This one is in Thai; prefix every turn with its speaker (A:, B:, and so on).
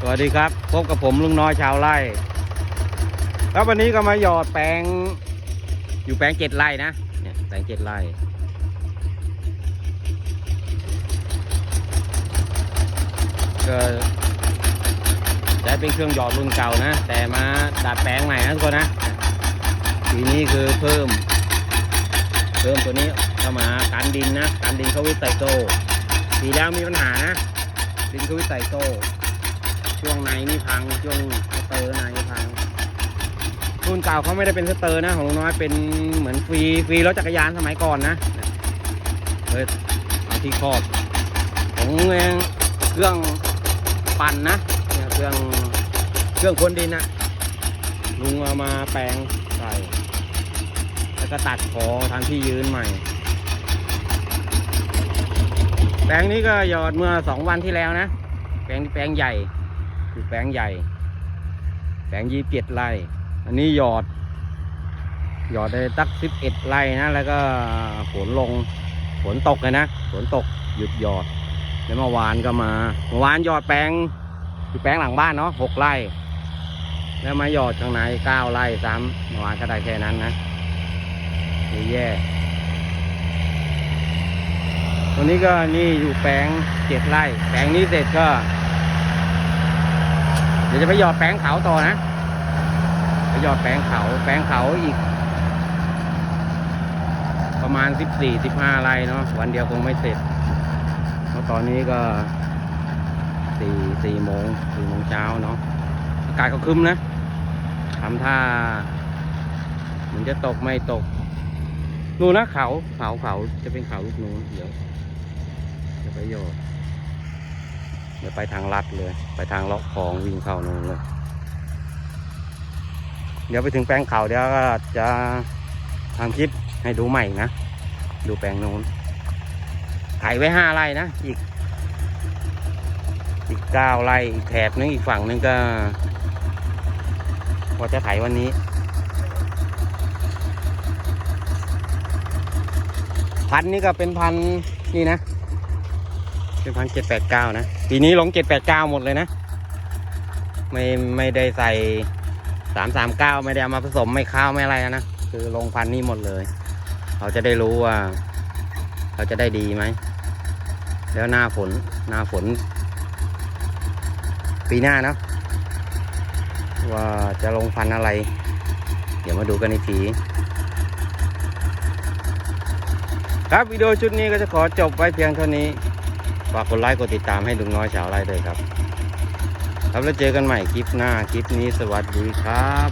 A: สวัสดีครับพบกับผมลุงน้อยชาวไร่ แล้ววันนี้ก็มาหยอดแปลง อยู่แปลงเจ็ดไร่นะเนี่ยแปลงเจ็ดไร่ก็ใช้เป็นเครื่องหยอดรุ่นเก่านะ แต่มาดัดแปลงใหม่นะทุกคนนะทีนี้คือเพิ่ม เพิ่มตัวนี้เข้ามากันดินนะกันดินเขาวิไซโก้ปีแล้วมีปัญหานะดินเขาวิไซโก้ ช่วงในนี่พังช่วงสเตอร์ในพังรุ่นเก่าเขาไม่ได้เป็นสเตอร์นะของลุงน้อยเป็นเหมือนฟรีฟรีรถจักรยานสมัยก่อนนะเฮ้ยเอาที่ครอบของเองเครื่องปั่นนะเครื่องเครื่องคนดินนะลุงเอามาแปลงใส่แล้วก็ตัดคอทำที่ยืนใหม่แปลงนี้ก็หยอดเมื่อสองวันที่แล้วนะ แปลงแปลงใหญ่ คือแปลงใหญ่ แปลงยี่สิบเจ็ดไร่ อันนี้หยอด หยอดได้ตักสิบเอ็ดไร่นะ แล้วก็ฝนลง ฝนตกเลยนะ ฝนตกหยุดหยอด แล้วเมื่อวานก็มา เมื่อวานหยอดแปลงคือแปลงหลังบ้านเนาะหกไร่ แล้วมาหยอดข้างในเก้าไร่ซ้ำเมื่อวานก็ได้แค่นั้นนะไม่แย่ตัวนี้ก็นี่อยู่แปลงเจ็ดไร่ แปลงนี้เสร็จก็ เดี๋ยวจะไปหยอดแปลงเขาต่อนะไปหยอดแปลงเขาแปลงเขาอีก ประมาณสิบสี่สิบห้าไร่เนาะวันเดียวคงไม่เสร็จเพราะตอนนี้ก็สี่สี่โมงสี่โมงเช้าเนาะอากาศก็คึมนะทำท่าเหมันจะตกไม่ตกนู่นนะเขาเขาเขาจะเป็นเขาลูกนู้นเดี๋ยวจะไปโยด เดี๋ยวไปทางลัดเลย ไปทางเลาะคลองวิ่งเข้านู่นเลย เดี๋ยวไปถึงแปลงเขาเดี๋ยวก็จะทำคลิปให้ดูใหม่นะ ดูแปลงนู้นไถไว้ห้าไร่นะ อีก อีกเก้าไร่อีกแถบนึงอีกฝั่งนึงก็พอจะไถวันนี้พันนี่ก็เป็นพันนี่นะ เป็นพันเจ็ดแปดเก้านะ ปีนี้ลงเจ็ดแปดเก้าหมดเลยนะ ไม่ไม่ได้ใส่สามสามเก้าไม่ได้เอามาผสมไม่ข้าวไม่อะไรนะ คือลงพันนี้หมดเลย เขาจะได้รู้ว่า เขาจะได้ดีไหม แล้วหน้าฝนหน้าฝน ปีหน้านะว่าจะลงพันอะไร เดี๋ยวมาดูกันอีกทีครับวิดีโอชุดนี้ก็จะขอจบไว้เพียงเท่านี้ ฝากกดไลค์กดติดตามให้ลุงน้อยชาวไร่ด้วยครับ ครับแล้วเจอกันใหม่คลิปหน้าคลิปนี้สวัสดีครับ